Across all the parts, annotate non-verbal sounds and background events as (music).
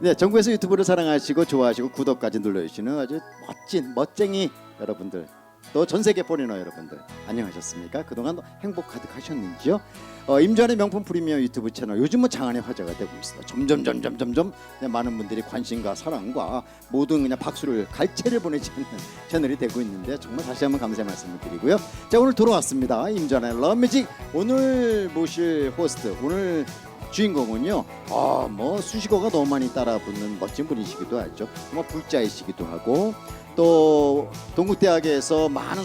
네, 전국에서 유튜브를 사랑하시고 좋아하시고 구독까지 눌러주시는 아주 멋진 멋쟁이 여러분들 또 전 세계 포리너 여러분들 안녕하셨습니까? 그동안 행복 가득하셨는지요? 어, 임전의 명품 프리미엄 유튜브 채널 요즘은 장안의 화제가 되고 있습니다. 점점 점점 점점 많은 분들이 관심과 사랑과 모든 그냥 박수를 갈채를 보내지 않는 채널이 되고 있는데 정말 다시 한번 감사의 말씀을 드리고요. 자 오늘 돌아왔습니다. 임전의 러뮤직 오늘 모실 호스트 오늘 주인공은요. 아, 뭐 수식어가 너무 많이 따라붙는 멋진 분이시기도 하죠. 뭐 불자이시기도 하고 또 동국대학에서 많은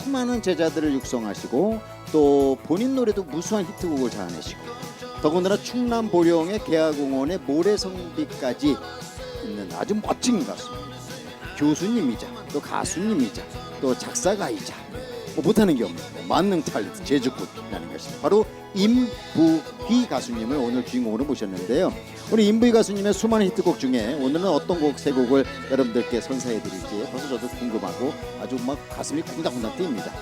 수많은 제자들을 육성하시고 또 본인 노래도 무수한 히트곡을 자아내시고 더군다나 충남 보령의 계화공원의 모래성비까지 있는 아주 멋진 가수입니다. 교수님이자 또 가수님이자 또 작사가이자 뭐 못하는 게 없는 뭐 만능 탤런트 제주꾼이라는 것입니다. 바로 임부희 가수님을 오늘 주인공으로 모셨는데요. 우리 임부희 가수님의 수많은 히트곡 중에 오늘은 어떤 곡 세 곡을 여러분들께 선사해 드릴지 벌써 저도 궁금하고 아주 막 가슴이 쿵당쿵당 뛰입니다.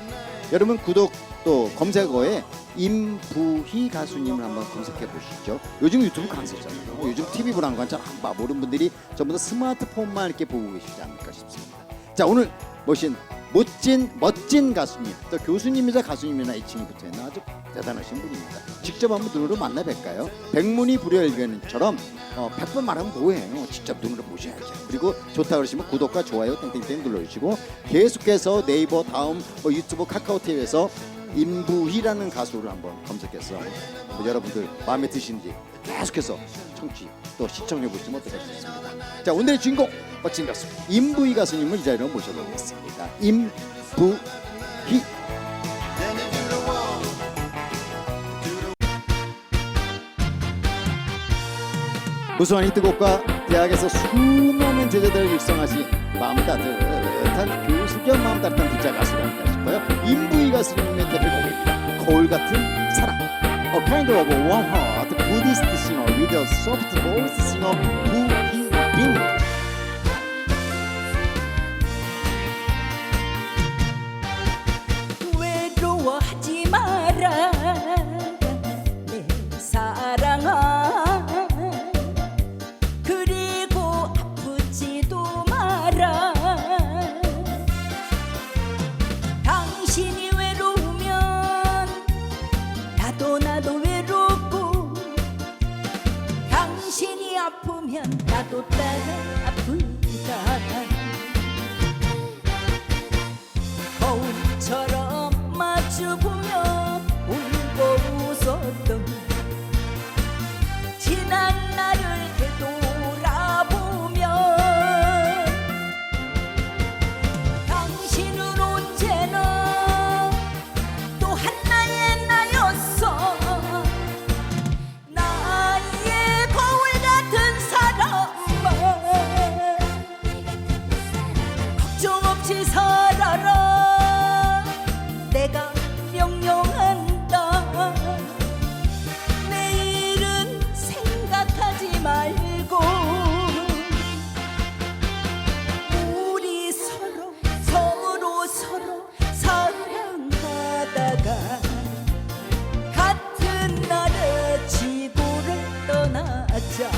여러분 구독 또 검색어에 임부희 가수님을 한번 검색해 보시죠. 요즘 유튜브 강세잖아요. 요즘 TV 잘안 봐. 모르는 분들이 전부 다 스마트폰만 이렇게 보고 계시지 않을까 싶습니다. 자 오늘 모신 멋진 멋진 가수님 또 교수님이자 가수님이나 애칭이 붙어 있는 아주 대단하신 분입니다. 직접 한번 눈으로 만나 뵐까요? 백문이 불여일견처럼 어, 100번 말하면 뭐해요? 직접 눈으로 보셔야죠. 그리고 좋다 그러시면 구독과 좋아요 땡땡땡 눌러주시고 계속해서 네이버 다음 뭐 유튜브 카카오TV에서 임부희라는 가수를 한번 검색해서 뭐 여러분들 마음에 드시는지 계속해서 청취 또 시청해 보시면 어떠겠습니까? 자 오늘의 주인공 멋진 가수 임부희 가수님을 이 자리로 모셔보겠습니다. 임부희 무수한 히트곡과 대학에서 수많은 제자들을 육성하신 마음 따뜻한 교수 겸 마음 따뜻한 부자 가수가 아닐까 싶어요. 임부희 가수님의 데뷔곡입니다. 거울 같은 사랑. A kind of a warm heart Buddhist singer with a soft voice singer 아프면 나 같은 날에 지구를 떠나자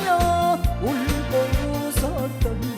마주보며 울고 웃었던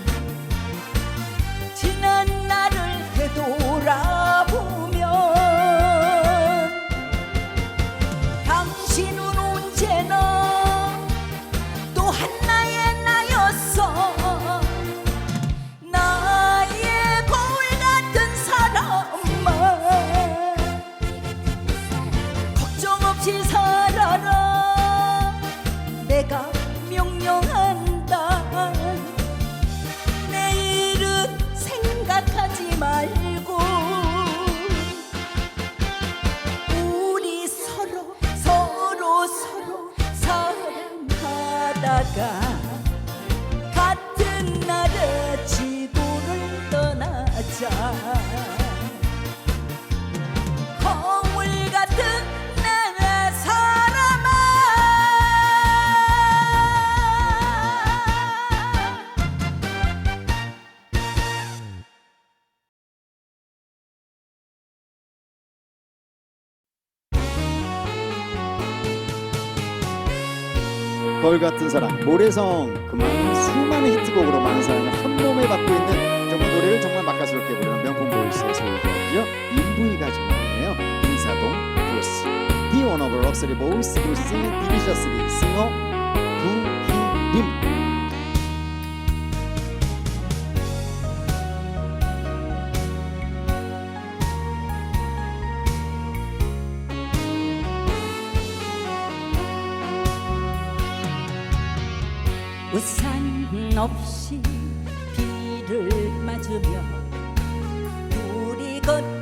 벌 같은 사랑 모래성 그만큼 수많은 히트곡으로 많은 사랑을 한 몸에 받고 있는 정말 노래를 정말 맛깔스럽게 부르는 명품 보이스의 소유주죠. 인부이가 전화네요. 인사동 브루스 The of luxury boys who sing deliciously 싱어 부희림 둘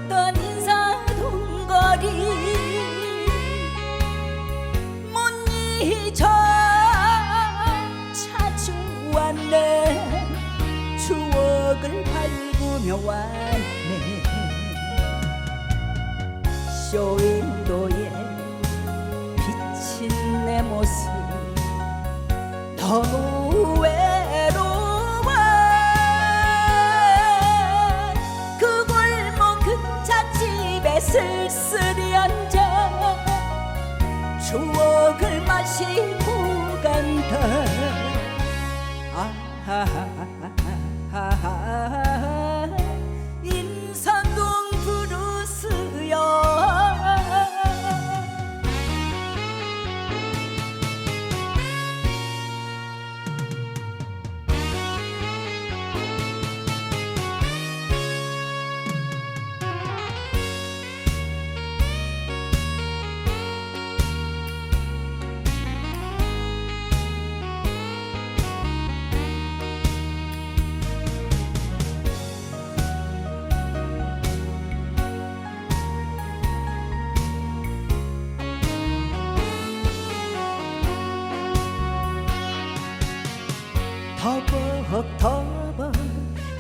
터벅터벅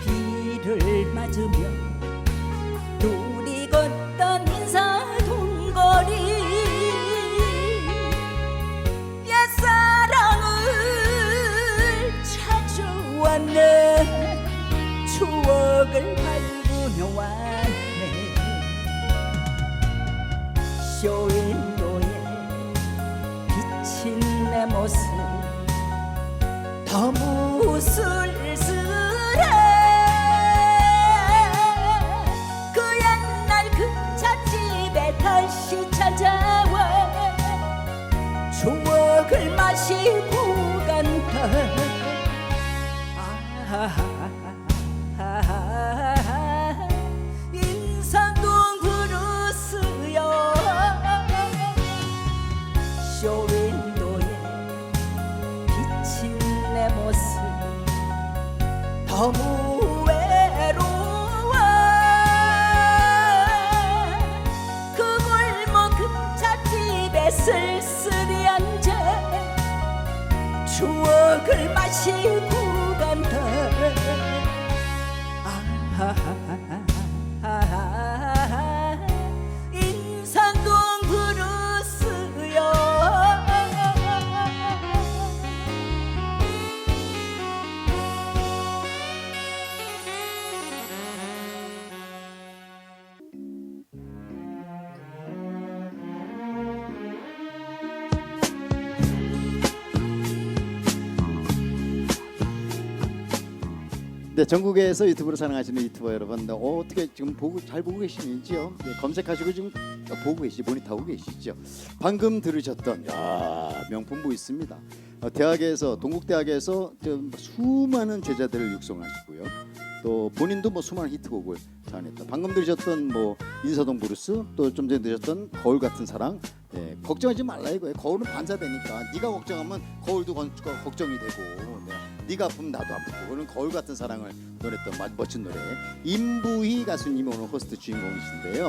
비를 맞으며 둘이 걷던 인사 동거리. 옛사랑을 찾아왔네. 추억을 밟으며 왔네. 쇼윈도에 비친 내 모습. 너무 추 네, 전국에서 유튜브로 사랑하시는 유튜버 여러분, 어, 어떻게 지금 보고 잘 보고 계시는지요? 네, 검색하시고 지금 보고 계시, 모니터하고 계시죠? 방금 들으셨던 야 명품 보이스입니다. 어, 대학에서 동국대학에서 좀 수많은 제자들을 육성하시고요. 또 본인도 뭐 수많은 히트곡을 자아냈다. 방금 들으셨던 뭐 인사동 브루스, 또 좀 전에 들으셨던 거울 같은 사랑. 네, 걱정하지 말라 이거예요. 거울은 반사되니까 네가 걱정하면 거울도 건- 거- 걱정이 되고. 네. 네가 아프면 나도 아프고 그런 거울 같은 사랑을 마- 멋진 노래 임부희 가수님이 오늘 호스트 주인공이신데요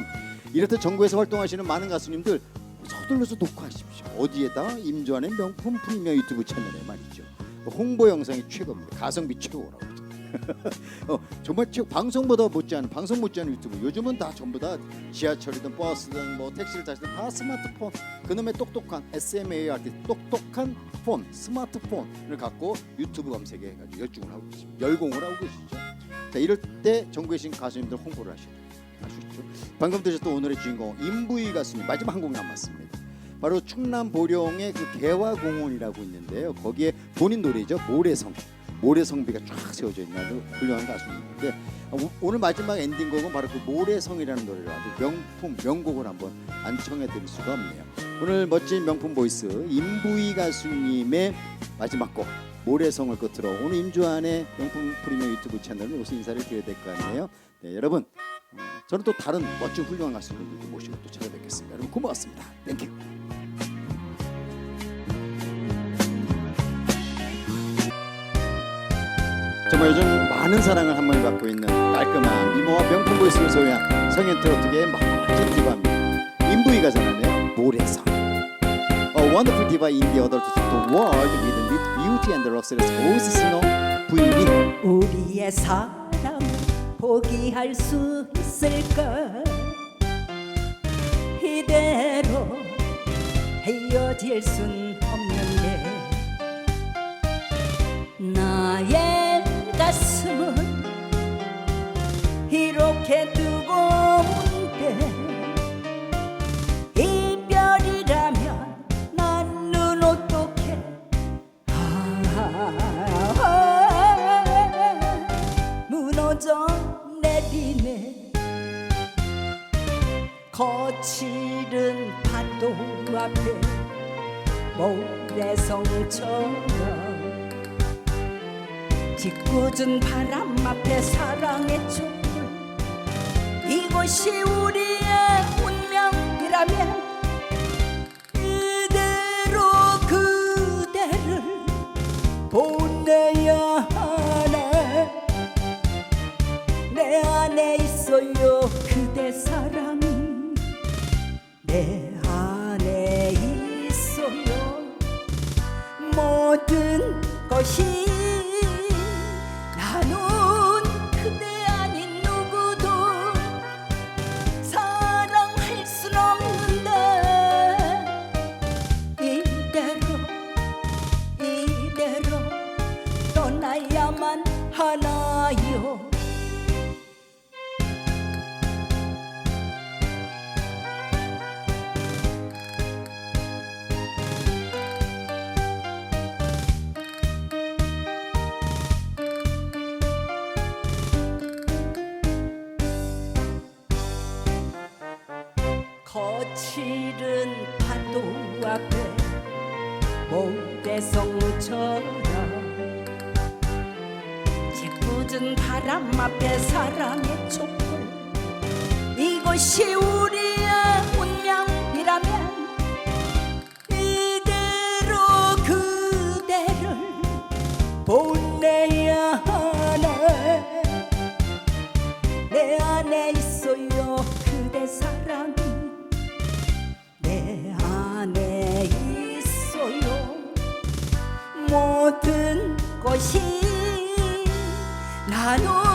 이렇듯 전국에서 활동하시는 많은 가수님들 서둘러서 녹화하십시오. 어디에다? 임주환의 명품 프리미어 유튜브 채널에 말이죠. 홍보 영상이 최고입니다. 가성비 최고라고. (laughs) 어, 정말 최고 방송보다 못지않은 방송 못지않은 유튜브. 요즘은 다 전부 다 지하철이든 버스든 뭐 택시를 타시든 다 스마트폰. 그놈의 똑똑한 SMART 똑똑한 폰 스마트폰을 갖고 유튜브 검색에 해가지고 열중을 하고 계십니다. 열공을 하고 계시죠. 자 이럴 때 전국에 계신 가수님들 홍보를 돼요 아시죠 방금 들으셨던 오늘의 주인공 임부희 가수님 마지막 한 곡 남았습니다. 바로 충남 보령의 그 개화공원이라고 있는데요. 거기에 본인 노래죠. 모래성 모래성비가 쫙 세워져 있는 아주 훌륭한 가수님인데 오- 오늘 마지막 엔딩곡은 바로 그 모래성이라는 노래를 아주 명품 명곡을 한번 안 청해 드릴 수가 없네요. 오늘 멋진 명품 보이스 임부희 가수님의 마지막 곡 모래성을 끝으로 오늘 임주환의 명품 프리미어 유튜브 채널을 여기서 인사를 드려야 될거 아니에요. 네, 여러분. 어, 저는 또 다른 멋진 훌륭한 가수분들도 모시고 또 찾아뵙겠습니다. 여러분 고맙습니다. 땡큐. 정말 요즘 많은 사랑을 한 번에 받고 있는 깔끔한 미모와 명품 보이스를 소유한 성인 트로트계의 멋진 디바입니다. 인부이가 전하는 모래성. A wonderful diva in the adult world with the beauty and the luxurious voice singer 부인이 우리의 사랑 포기할 수 있을까? 이대로 헤어질 순 없는데 나의 가슴은 이렇게 짓궂은 바람 앞에 사랑의 촛불. 이곳이 우리의 운명이라면 이대로 그대를 보내야 하네. 내 안에 있어요 그대 사랑이. 내 안에 있어요. 모든 것이 거칠은 파도 앞에 모래성처럼 짓궂은 바람 앞에 사랑의 촛불. 이곳이 우리의 것이 나는